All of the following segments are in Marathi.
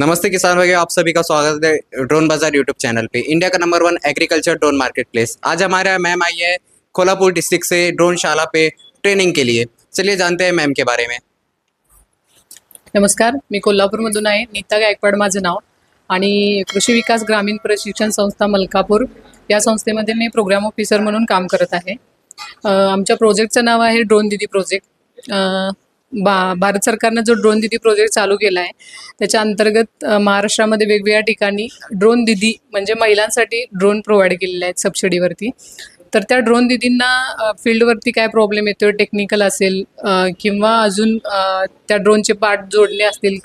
नमस्ते किसान भाई आप सभी का स्वागत है ड्रोन बाजार यूट्यूब चैनल पे इंडिया का number one agriculture drone market place आज हमारे यहाँ मैम आई है कोल्हापुर डिस्ट्रिक्ट से ड्रोन शाला पे ट्रेनिंग के लिए। चलिए जानते हैं मैम के बारे में। नमस्कार मी कोल्हापूरमधून आहे नीता गायकवाड माझं नाव. आणि कृषी विकास ग्रामीण प्रशिक्षण संस्था मलकापूर या संस्थेमध्ये मी प्रोग्राम ऑफिसर म्हणून काम करत आहे. आमच्या प्रोजेक्टचं नाव आहे ड्रोन दिदी प्रोजेक्ट बा भारत सरकारनं जो ड्रोन दिदी प्रोजेक्ट चालू केला आहे त्याच्या अंतर्गत महाराष्ट्रामध्ये वेगवेगळ्या ठिकाणी ड्रोन दिदी म्हणजे महिलांसाठी ड्रोन प्रोव्हाइड केलेले आहेत सबसिडीवरती तर त्या ड्रोन दिदींना फील्डवरती काय प्रॉब्लेम येतो टेक्निकल असेल किंवा अजून त्या ड्रोनचे पार्ट जोडणे असतील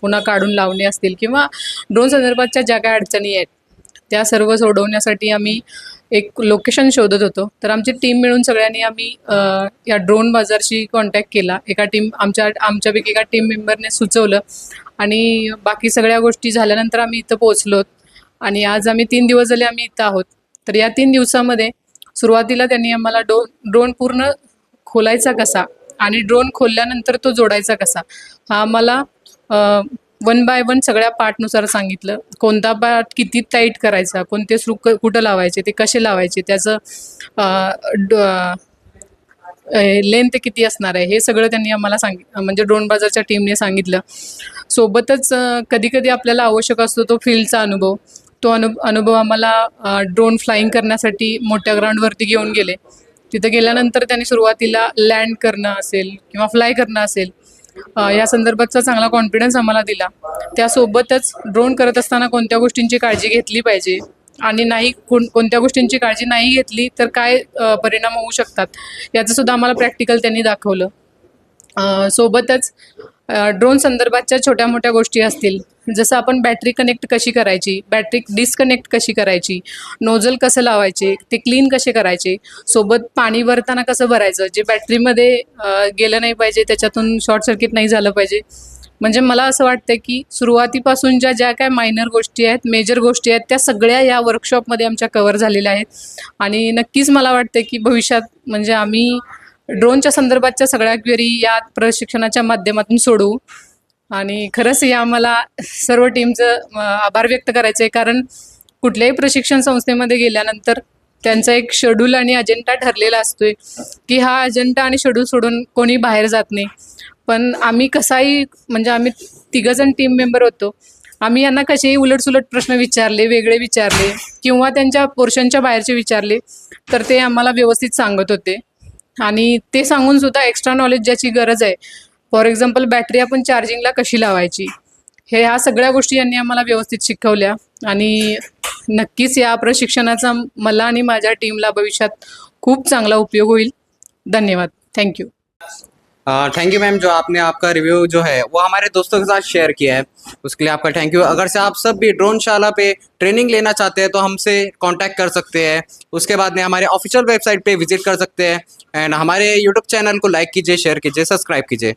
पुन्हा काढून लावणे असतील किंवा ड्रोन संदर्भातच्या ज्या काय अडचणी आहेत त्या सर्व सोडवण्यासाठी आम्ही एक लोकेशन शोधत होतो. तर आमची टीम मिळून सगळ्यांनी आम्ही या ड्रोन बाजारशी कॉन्टॅक्ट केला. एका टीम आमच्या आमच्यापैकी एका टीम मेंबरने सुचवलं. आणि बाकी सगळ्या गोष्टी झाल्यानंतर आम्ही इथं पोहोचलो. आणि आज आम्ही तीन दिवस झाले आम्ही इथं आहोत. तर या तीन दिवसामध्ये सुरुवातीला त्यांनी आम्हाला डो ड्रोन पूर्ण खोलायचा कसा आणि ड्रोन खोलल्यानंतर तो जोडायचा कसा हा आम्हाला वन बाय वन सगळ्या पार्टनुसार सांगितलं. कोणता पार्ट किती टाईट करायचा कोणते स्क्रू क- कुठं लावायचे ते कसे लावायचे त्याचं लेंथ किती असणार आहे हे सगळं त्यांनी आम्हाला सांगित म्हणजे ड्रोन बाजारच्या टीमने सांगितलं. सोबतच कधी कधी आपल्याला आवश्यक असतो तो फील्डचा अनुभव. तो अनु अनुभव आम्हाला ड्रोन फ्लाईंग करण्यासाठी मोठ्या ग्राउंडवरती घेऊन गेले. तिथं गेल्यानंतर त्यांनी सुरुवातीला लँड करणं असेल किंवा फ्लाय करणं असेल या संदर्भातचा चांगला कॉन्फिडन्स आम्हाला दिला. त्यासोबतच ड्रोन करत असताना कोणत्या गोष्टींची काळजी घेतली पाहिजे? आणि नाही कोण कोणत्या गोष्टींची काळजी नाही घेतली तर काय परिणाम होऊ शकतात? याचं सुद्धा आम्हाला प्रॅक्टिकल त्यांनी दाखवलं. सोबतच ड्रोन संदर्भातच्या छोट्या मोठ्या गोष्टी असतील. जसं आपण बॅटरी कनेक्ट कशी करायची? बॅटरी डिस्कनेक्ट कशी करायची? नोझल कसं लावायचे? ते क्लीन कसे करायचे? सोबत पाणी भरताना कसं भरायचं? जे बॅटरीमध्ये गेलं नाही पाहिजे त्याच्यातून शॉर्ट सर्किट नाही झालं पाहिजे. म्हणजे मला असं वाटतं की सुरुवातीपासून ज्या ज्या काय मायनर गोष्टी आहेत मेजर गोष्टी आहेत त्या सगळ्या या वर्कशॉपमध्ये आमच्या कवर झालेल्या आहेत. आणि नक्कीच मला वाटतं की भविष्यात म्हणजे आम्ही ड्रोनच्या संदर्भातच्या सगळ्या क्वेरी या प्रशिक्षणाच्या माध्यमातून सोडवू. आणि खरंच या आम्हाला सर्व टीमचं आभार व्यक्त करायचं आहे कारण कुठल्याही प्रशिक्षण संस्थेमध्ये गेल्यानंतर त्यांचा एक शेड्यूल आणि अजेंडा ठरलेला असतोय की हा अजेंडा आणि शेड्यूल सोडून कोणी बाहेर जात नाही. पण आम्ही कसाही म्हणजे आम्ही तिघंजण टीम मेंबर होतो. आम्ही यांना कसेही उलटसुलट प्रश्न विचारले वेगळे विचारले किंवा त्यांच्या पोर्शनच्या बाहेरचे विचारले तर ते आम्हाला व्यवस्थित सांगत होते. आणि ते सांगून सुद्धा एक्स्ट्रा नॉलेज ज्याची गरज आहे. फॉर एक्झाम्पल बॅटरी आपण चार्जिंगला कशी लावायची? हे ह्या सगळ्या गोष्टी यांनी आम्हाला व्यवस्थित शिकवल्या. आणि नक्कीच या प्रशिक्षणाचा मला आणि माझ्या टीमला भविष्यात खूप चांगला उपयोग होईल. धन्यवाद. थँक्यू थैंक यू मैम जो आपने आपका रिव्यू जो है, वो हमारे दोस्तों के साथ शेयर किया है। उसके लिए आपका थैंक यू अगर से आप सब भी ड्रोन शाला पे ट्रेनिंग लेना चाहते हैं तो हमसे कांटेक्ट कर सकते हैं। उसके बाद में हमारे ऑफिशियल वेबसाइट पे विज़िट कर सकते हैं। एंड हमारे यूट्यूब चैनल को लाइक कीजिए शेयर कीजिए सब्सक्राइब कीजिए।